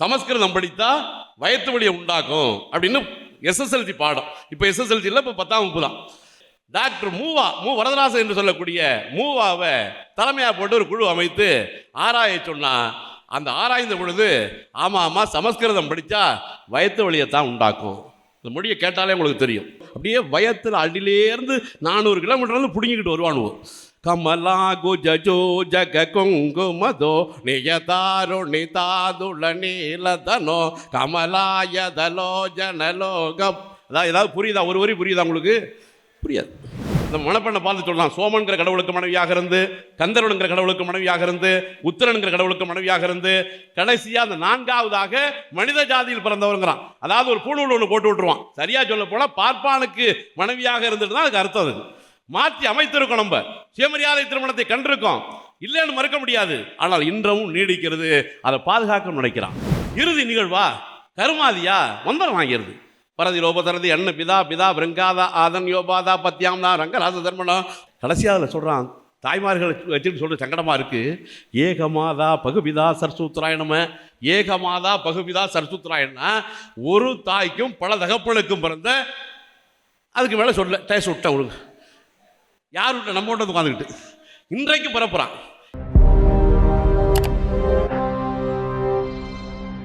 சமஸ்கிருதம் படித்தா வயத்து வழியை உண்டாக்கும் அப்படின்னு எஸ்எஸ்எல்சி பாடம். இப்போ எஸ்எஸ்எல்சி இல்லை இப்போ பத்தாம் வகுப்பு தான். டாக்டர் மூவா மு வரதராசன் என்று சொல்லக்கூடிய மூவாவை தலைமையாக போட்டு ஒரு குழு அமைத்து ஆராய சொன்னால் அந்த ஆராய்ந்த பொழுது ஆமாம் ஆமாம் சமஸ்கிருதம் படித்தா வயத்து வழியை தான் உண்டாக்கும். இந்த மொழியை கேட்டாலே உங்களுக்கு தெரியும். அப்படியே வயத்தில் அடியிலேருந்து நானூறு கிலோமீட்டர்லேருந்து பிடுங்கிக்கிட்டு வருவானுவோம் கமலா குஜோ ஜக குங்குமதோ நியதாரு நிதாதுல நீலதனோ கமலாயதலோ ஜனலோகம் அதாவது ஏதாவது புரியுதா ஒரு வரி புரியுதா உங்களுக்கு புரியாது இந்த மணப்பெண்ணை பார்த்து சொல்லலாம் சோமன்கிற கடவுளுக்கு மனைவியாக இருந்து கந்தரனுங்கிற கடவுளுக்கு மனைவியாக இருந்து உத்தரனுங்கிற கடவுளுக்கு மனைவியாக இருந்து கடைசியாக அந்த நான்காவதாக மனித ஜாதியில் பிறந்தவருங்கிறான் அதாவது ஒரு பூணூல் ஒன்று போட்டு விட்டுருவான் சரியாக சொல்ல போனால் பார்ப்பானுக்கு மனைவியாக இருந்துட்டு தான் அதுக்கு அர்த்தம் அது மாற்றி அமைத்திருக்கோம் நம்ம. சுயமரியாதை திருமணத்தை கண்டிருக்கோம். இல்லைன்னு மறுக்க முடியாது. ஆனால் இன்றமும் நீடிக்கிறது. அதை பாதுகாக்க நினைக்கிறான். இறுதி நிகழ்வா? கருமாதியா? மந்திரம் வாங்கிறது பரதி லோபதரதி அண்ண பிதா பிதா பிரங்காதா ஆதன் யோபாதா பத்யாம்னா ரங்கராச தர்மனா. கடைசியாக அதில் சொல்கிறான் தாய்மார்கள் வச்சுன்னு சொல்கிற சங்கடமாக இருக்குது ஏகமாதா பகுபிதா சர்சூத்ராயணம ஏகமாதா பகுபிதா சர்சூத்ராயணா ஒரு தாய்க்கும் பல தகப்பனுக்கும் பிறந்த அதுக்கு மேலே சொல்ல டேஸ் விட்டேன் உங்களுக்கு யார் விட்ட நம்ம விட்டு உட்காந்துக்கிட்டு இன்றைக்கு பிறப்புறான்.